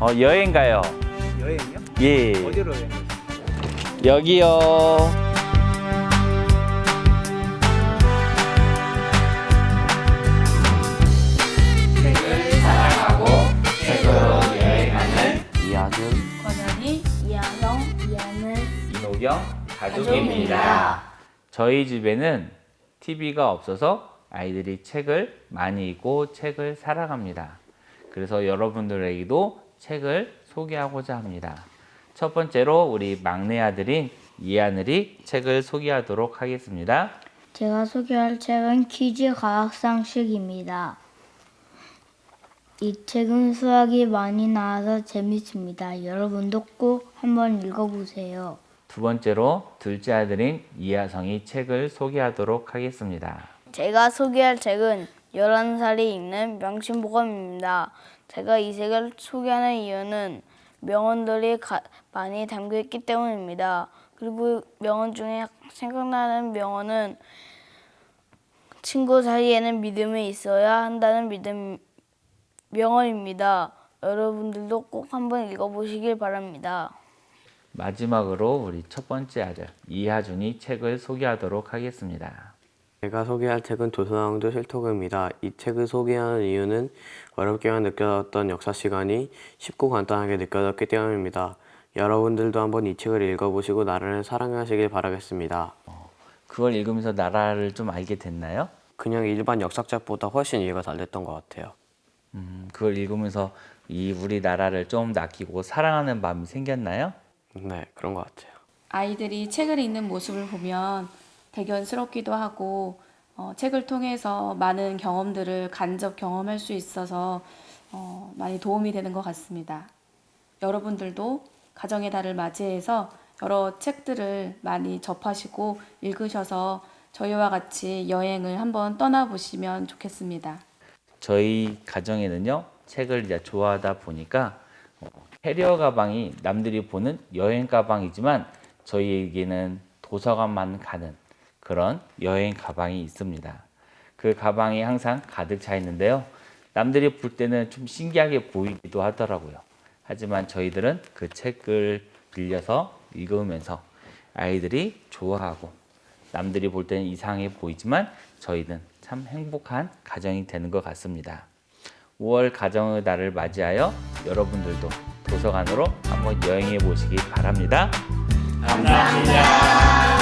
어, 여행 가요. 여행이요? 예. 어디로 여행? 여기요. 이하준, 권현이, 이하성, 이하늘, 이노경 가족입니다. 저희 집에는 TV가 없어서 아이들이 책을 많이 읽고 책을 사랑합니다. 그래서 여러분들에게도 책을 소개하고자 합니다. 첫 번째로 우리 막내 아들인 이하늘이 책을 소개하도록 하겠습니다. 제가 소개할 책은 퀴즈 과학 상식입니다. 이 책은 수학이 많이 나와서 재밌습니다. 여러분도 꼭 한번 읽어보세요. 두 번째로 둘째 아들인 이하성이 책을 소개하도록 하겠습니다. 제가 소개할 책은 11살이 읽는 명심보감입니다. 제가 이 책을 소개하는 이유는 명언들이 가- 많이 담겨 있기 때문입니다. 그리고 명언 중에 생각나는 명언은 친구 사이에는 믿음이 있어야 한다는 믿음 명언입니다. 여러분들도 꼭 한번 읽어보시길 바랍니다. 마지막으로 우리 첫 번째 아들 이하준이 책을 소개하도록 하겠습니다. 제가 소개할 책은 조선왕조 실토그입니다. 이 책을 소개하는 이유는 어렵게만 느껴졌던 역사 시간이 쉽고 간단하게 느껴졌기 때문입니다. 여러분들도 한번 이 책을 읽어보시고 나라를 사랑하시길 바라겠습니다. 그걸 읽으면서 나라를 좀 알게 됐나요? 그냥 일반 역사책보다 훨씬 이해가 잘 됐던 것 같아요. 음, 그걸 읽으면서 이 우리나라를 좀 아끼고 사랑하는 마음이 생겼나요? 네, 그런 것 같아요. 아이들이 책을 읽는 모습을 보면 대견스럽기도 하고 어, 책을 통해서 많은 경험들을 간접 경험할 수 있어서 어, 많이 도움이 되는 것 같습니다. 여러분들도 가정의 달을 맞이해서 여러 책들을 많이 접하시고 읽으셔서 저희와 같이 여행을 한번 떠나보시면 좋겠습니다. 저희 가정에는요 책을 이제 좋아하다 보니까 어, 캐리어 가방이 남들이 보는 여행 가방이지만 저희에게는 도서관만 가는 그런 여행 가방이 있습니다. 그 가방이 항상 가득 차 있는데요. 남들이 볼 때는 좀 신기하게 보이기도 하더라고요. 하지만 저희들은 그 책을 빌려서 읽으면서 아이들이 좋아하고 남들이 볼 때는 이상해 보이지만 저희는 참 행복한 가정이 되는 것 같습니다. 5월 가정의 달을 맞이하여 여러분들도 도서관으로 한번 여행해 보시기 바랍니다. 감사합니다.